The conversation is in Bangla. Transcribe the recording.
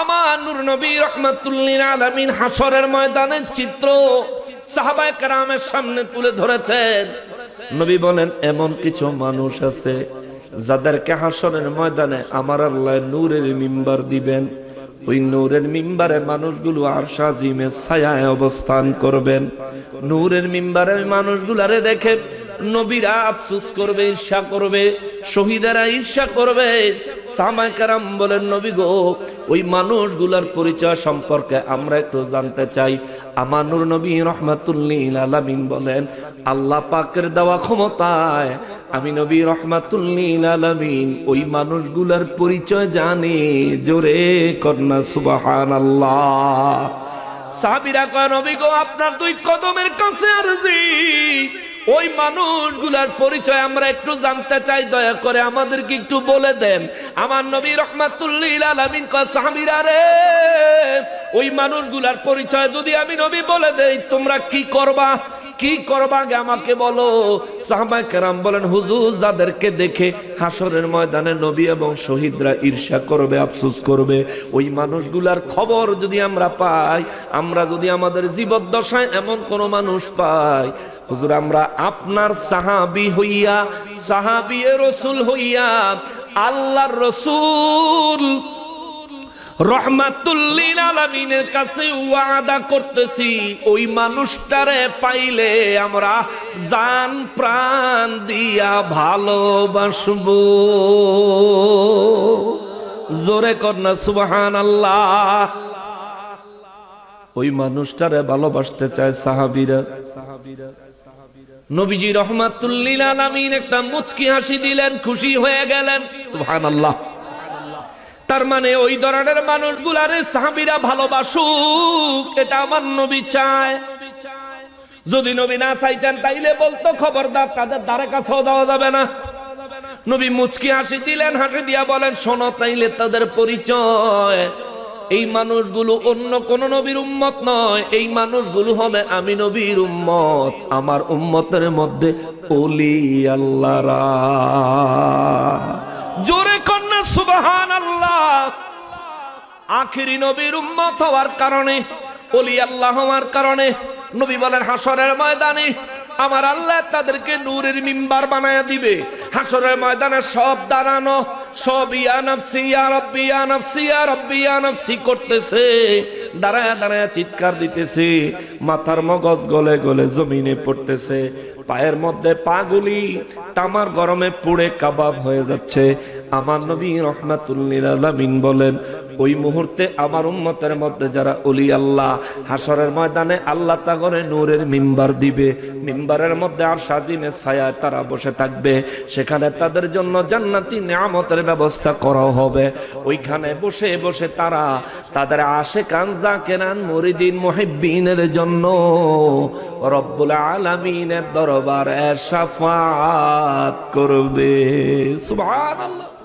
আমার নূর নবী রহমাতুল্লিন আলামিন হাসরের ময়দানের চিত্র সাহাবায় কেরামের সামনে তুলে ধরেছেন। নবী বলেন, এমন কিছু মানুষ আছে যাদেরকে হাসরের ময়দানে আমার আল্লাহ নূরের মিম্বার দিবেন। ওই নূরের মিম্বারে মানুষগুলো আর সাজিমের ছায়ায় অবস্থান করবেন। নূরের মিম্বারে মানুষগুলারে দেখে নবীরা আফসুস করবে, ঈর্ষা করবে, শহীদেরা ঈর্ষা করবে। সামাই কারাম বলেন, নবী গো, ওই মানুষগুলার পরিচয় সম্পর্কে আমরা একটু জানতে চাই। আমানুর নূর নবী রহমাতুল্লিল আলামিন বলেন, আল্লাহ পাকের দেওয়া ক্ষমতায় আমি নবী রহমাতুল্লিল আলামিন ওই মানুষগুলার পরিচয় জানি। জোরে কন্যা সুবাহান আল্লাহ সাহাবিরা কয়, নবী গো, আপনার দুই কদমের কাছে আরজি। ওই মানুষগুলার পরিচয় আমরা একটু জানতে চাই, দয়া করে আমাদেরকে একটু বলে দেন। আমার নবী রহমাতুল্লিল রে, ওই মানুষগুলার পরিচয় যদি আমি নবী বলে দেই, তোমরা কি করবা? কি করবা আগে আমাকে বলো? সাহাবায়ে কেরাম বলেন, হুজুর, যাদেরকে দেখে হাসরের ময়দানে নবী এবং শহীদরা ঈর্ষা করবে, আফসোস করবে, ওই মানুষগুলার খবর যদি আমরা পাই, আমরা যদি আমাদের জীবদ্দশায় এমন কোন মানুষ পাই, হুজুর, আমরা আপনার সাহাবি হইয়া সাহাবি রসুল হইয়া, আল্লাহর রসুল রহমাতুল্লিল আলমিনের কাছে ওয়াদা করতেছি, ওই মানুষটারে পাইলে আমরা জান প্রাণ দিয়া ভালোবাসব। জোরে কন্যা সুবহান আল্লাহ ওই মানুষটারে ভালোবাসতে চায় সাহাবিরা। নবীজি রহমাতুল্লিল আলমিন একটা মুচকি হাসি দিলেন, খুশি হয়ে গেলেন সুবহান আল্লাহ তার মানে ওই ধরনের মানুষগুলারে সাহাবিরা ভালোবাসুক, এটা আমার নবী চায়। যদি নবী না চাইতেন, তাইলে বলতো, খবরদার, তাদের দ্বারে কাছেও দেওয়া যাবে না। নবী মুচকি হাসি দিলেন, হাসি দিয়া বলেন, শোনো, তাইলে তাদের পরিচয়। এই মানুষগুলো অন্য কোন নবীর উম্মত নয়। এই মানুষগুলো হবে আমি নবীর উম্মত, আমার উম্মতের মধ্যে ওলি আল্লাহরা। জোরে কন্যা সুবহান আখিরি নবীর উম্মত হওয়ার কারণে অলি আল্লাহ হওয়ার কারণে, নবী বলেন হাসরের ময়দানে আমার আল্লাহ তাদেরকে নূরের মিম্বার বানায়া দিবে। হাসরের ময়দানে সব দাঁড়ানো, সব ইয়া নফসি, ইয়া রব্বি, ইয়া নফসি, ইয়া রব্বি, ইয়া নফসি করতেছে। দাঁড়ায় দাঁড়ায় চিৎকার দিতেছে, মাথার মগজ গলে গলে জমিনে পড়তেছে, পায়ের মধ্যে পাগুলি তামার গরমে পুড়ে কাবাব হয়ে যাচ্ছে। আমার নবী রহমাতুল্লিল আলামিন বলেন ওই মুহূর্তে আমার উম্মতের মধ্যে যারা অলি আল্লাহ হাসরের ময়দানে আল্লাহ তাগরে নূরের মিম্বার দিবে, মিম্বারের মধ্যে আর সাজিমে ছায়ায় তারা বসে থাকবে, সেখানে তাদের জন্য জান্নাতি নিয়ামতের ব্যবস্থা করা হবে। ওইখানে বসে বসে তারা তাদের আশে কান জাকেরান মরিদিন মুহিব্বিনের জন্য রব্বুল আলামিনের দরবারে শাফাত করবে। সুবহানাল্লাহ।